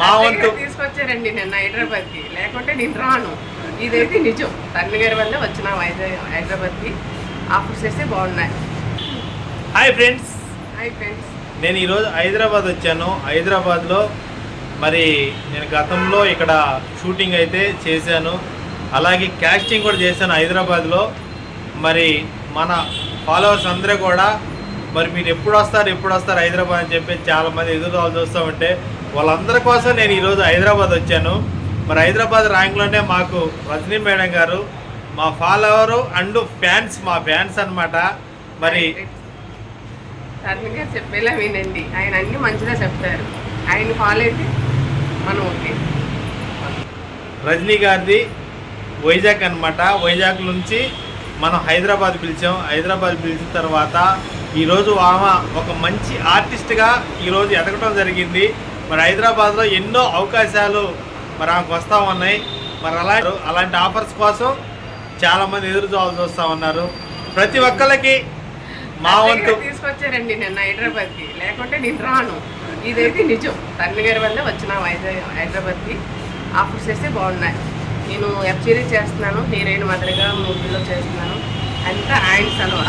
మా వంతు తీసుకొచ్చారండి నిన్న హైదరాబాద్కి లేకుంటే నేను రాను. ఇదైతే నిజం. తండ్రి గారి వల్ల వచ్చిన వైజాగ్ హైదరాబాద్కి ఆఫర్స్ చేస్తే బాగున్నాయి. Hi friends. Hi friends. నేను ఈరోజు హైదరాబాద్ వచ్చాను. హైదరాబాద్లో మరి నేను గతంలో ఇక్కడ షూటింగ్ అయితే చేశాను. అలాగే క్యాస్టింగ్ కూడా చేశాను హైదరాబాద్లో. మరి మన ఫాలోవర్స్ అందరూ కూడా మరి మీరు ఎప్పుడు వస్తారు ఎప్పుడు వస్తారు హైదరాబాద్ అని చెప్పి చాలామంది ఎదురు చూస్తూ ఉంటే వాళ్ళందరి కోసం నేను ఈరోజు హైదరాబాద్ వచ్చాను. మరి హైదరాబాద్ ర్యాంక్లోనే మాకు రజనీ మేడం గారు మా ఫాలోవరు అండ్ ఫ్యాన్స్ మా ఫ్యాన్స్ అన్నమాట. మరి గారు చెప్పేలా వినండి. ఆయన అన్ని మంచిగా చెప్తారు. ఆయన ఫాలో అయితే మనం ఓకే. రజనీ గారిది వైజాగ్ అన్నమాట. వైజాగ్ నుంచి మనం హైదరాబాద్ పిలిచాం. హైదరాబాద్ పిలిచిన తర్వాత ఈరోజు ఆమె ఒక మంచి ఆర్టిస్ట్గా ఈరోజు ఎదగటం జరిగింది. మరి హైదరాబాద్లో ఎన్నో అవకాశాలు మరి ఆమెకు వస్తూ ఉన్నాయి. మరి అలా అలాంటి ఆఫర్స్ కోసం చాలామంది ఎదురు చూడాల్సి వస్తూ ఉన్నారు. ప్రతి ఒక్కరికి మా వంతు తీసుకొచ్చారండి నిన్న హైదరాబాద్కి లేకుంటే నేను రాను. ఇదైతే నిజం. తండ్రి గారి వల్ల వచ్చిన వైజాగ్ హైదరాబాద్కి ఆఫర్స్ చేస్తే బాగున్నాయి. నేను సిరీస్ చేస్తున్నాను. హీరోయిన్ మాదిరిగా మూవీలో చేస్తున్నాను. అంతా ఆయన సెలవు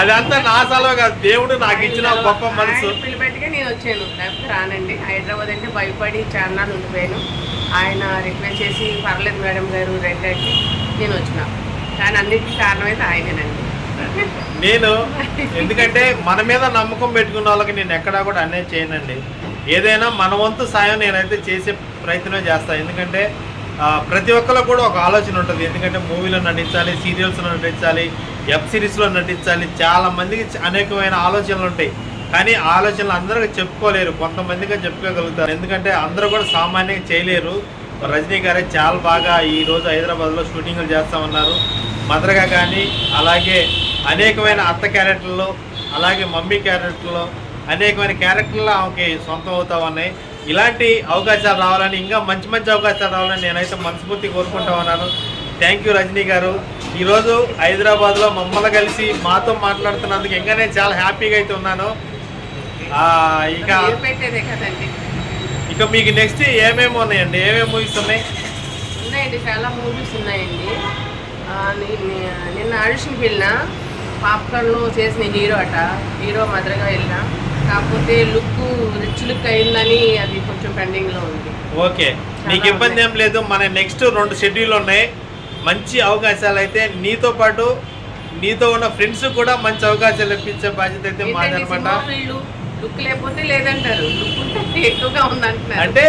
అదంతా నా సెలవు కాదు. దేవుడు నాకు ఇచ్చిన గొప్ప మనసు. ఆయన పిలిపెట్టుగా నేను వచ్చాను. లేకపోతే రానండి. హైదరాబాద్ అంటే భయపడి చాలా ఉండిపోయాను. ఆయన రిక్వెస్ట్ చేసి పర్లేదు మేడం గారు రండి అంటే నేను వచ్చిన. కానీ అన్నిటికీ కారణం అయితే ఆయనేనండి. నేను ఎందుకంటే మన మీద నమ్మకం పెట్టుకున్న వాళ్ళకి నేను ఎక్కడా కూడా అన్యాయం చేయనండి. ఏదైనా మన వంతు సాయం నేనైతే చేసే ప్రయత్నం చేస్తాను ఎందుకంటే ప్రతి ఒక్కరు కూడా ఒక ఆలోచన ఉంటుంది. ఎందుకంటే మూవీలో నటించాలి సీరియల్స్లో నటించాలి వెబ్ సిరీస్లో నటించాలి చాలా మందికి అనేకమైన ఆలోచనలు ఉంటాయి. కానీ ఆలోచనలు అందరికీ చెప్పుకోలేరు. కొంతమందిగా చెప్పుకోగలుగుతారు. ఎందుకంటే అందరూ కూడా సామాన్యంగా చేయలేరు. రజనీ గారే చాలా బాగా ఈరోజు హైదరాబాద్లో షూటింగ్లు చేస్తా ఉన్నారు. మదర్గా కానీ అలాగే అనేకమైన అత్త క్యారెక్టర్లు అలాగే మమ్మీ క్యారెక్టర్లో అనేకమైన క్యారెక్టర్లు ఆమెకి సొంతం అవుతా ఉన్నాయి. ఇలాంటి అవకాశాలు రావాలని ఇంకా మంచి మంచి అవకాశాలు రావాలని నేనైతే మనస్ఫూర్తి కోరుకుంటా ఉన్నాను. థ్యాంక్ యూ రజనీ గారు. ఈరోజు హైదరాబాద్లో మమ్మల్ని కలిసి మాతో మాట్లాడుతున్నందుకు ఇంకా నేను చాలా హ్యాపీగా అయితే ఉన్నాను. ఇక ఇక మీకు నెక్స్ట్ ఏమేమి ఉన్నాయండి? ఏమేమి మూవీస్ ఉన్నాయి? ఉన్నాయండి చాలా మూవీస్ ఉన్నాయండి. నిన్న ఆడిషన్కి వెళ్ళిన పాప్కార్న్లో చేసిన హీరో అట హీరో మదరగా వెళ్ళిన. కాకపోతే లుక్ రిచ్ లుక్ అయిందని అది కొంచెం పెండింగ్లో ఉంది. ఓకే. నీకు ఇబ్బంది ఏం లేదు. మన నెక్స్ట్ రెండు షెడ్యూల్ ఉన్నాయి. మంచి అవకాశాలు అయితే నీతో పాటు నీతో ఉన్న ఫ్రెండ్స్ కూడా మంచి అవకాశాలు ఇప్పించే బాధ్యత అయితే మాదనమాట లుక్ లేకపోతే లేదంటారు. ఎక్కువగా ఉందంటున్నారు. అంటే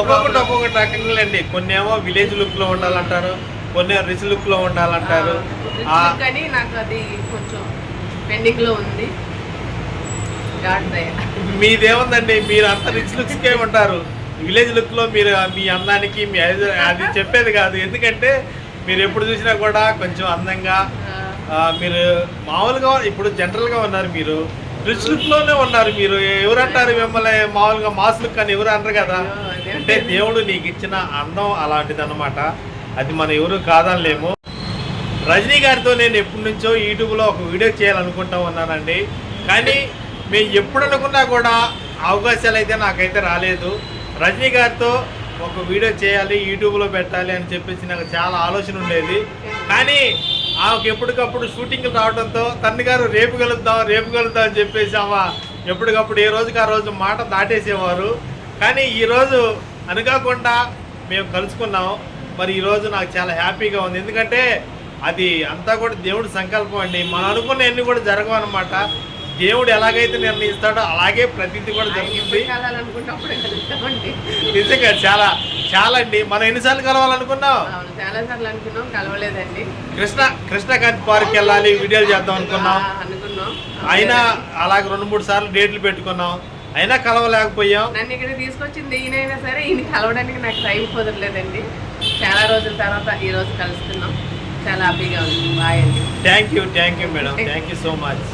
ఒక్కొక్కటి ఒక్కొక్కటి రకంగాలండి. కొన్ని ఏమో విలేజ్ లుక్లో ఉండాలంటారు కొన్ని రిచ్ లుక్లో ఉండాలంటారు. కానీ నాకు అది కొంచెం పెండింగ్లో ఉంది. మీదేముందండి? మీరు అంత రిచ్ లుక్స్ కే ఉంటారు. విలేజ్ లుక్లో మీరు మీ అందానికి మీ అది చెప్పేది కాదు. ఎందుకంటే మీరు ఎప్పుడు చూసినా కూడా కొంచెం అందంగా మీరు మామూలుగా ఇప్పుడు జనరల్గా ఉన్నారు మీరు. రిచ్ లుక్లోనే ఉన్నారు మీరు. ఎవరు అంటారు మిమ్మల్ని? మామూలుగా మాస్ లుక్ అని ఎవరు అనరు కదా? అంటే దేవుడు నీకు ఇచ్చిన అందం అలాంటిది అనమాట అది మనం ఎవరు కాదనలేము. రజనీ గారితో నేను ఎప్పటి నుంచో యూట్యూబ్లో ఒక వీడియో చేయాలనుకుంటా ఉన్నానండి. కానీ మేము ఎప్పుడు అనుకున్నా కూడా అవకాశాలు అయితే నాకైతే రాలేదు. రజనీ గారితో ఒక వీడియో చేయాలి యూట్యూబ్లో పెట్టాలి అని చెప్పేసి నాకు చాలా ఆలోచన ఉండేది. కానీ ఆమెకు ఎప్పటికప్పుడు షూటింగ్లు రావడంతో తన్ని గారు రేపు కలుద్దాం రేపు కలుద్దాం అని చెప్పేసి ఆమె ఎప్పటికప్పుడు ఏ రోజుకి ఆ రోజు మాట దాటేసేవారు. కానీ ఈరోజు అనుకోకుండా మేము కలుసుకున్నాం. మరి ఈరోజు నాకు చాలా హ్యాపీగా ఉంది. ఎందుకంటే అది అంతా కూడా దేవుడి సంకల్పం అండి. మనం అనుకున్న ఎన్ని కూడా జరగవు అనమాట దేవుడు ఎలాగైతే నిర్ణయిస్తాడో అలాగే ప్రతిదీ కూడా జరుగుతుంది. కలుస్తామండి నిజంగా చాలా చాలా అండి మనం ఎన్నిసార్లు కలవాలనుకున్నాం? చాలా సార్లు అనుకున్నాం కలవలేదండి. కృష్ణ కృష్ణకాంత్ పార్క్ వెళ్ళాలి వీడియోలు చేద్దాం అనుకున్నాం. అనుకున్నాం. అయినా అలాగే రెండు మూడు సార్లు డేట్లు పెట్టుకున్నాం. అయినా కలవలేకపోయాం. నన్ను ఇక్కడ తీసుకొచ్చింది ఈయనైనా సరే ఈయన కలవడానికి నాకు టైం కుదరలేదండి. చాలా రోజుల తర్వాత ఈ రోజు కలుస్తున్నాం చాలా హ్యాపీగా ఉంది. బాయ్ అండి. Thank you thank you madam thank you so much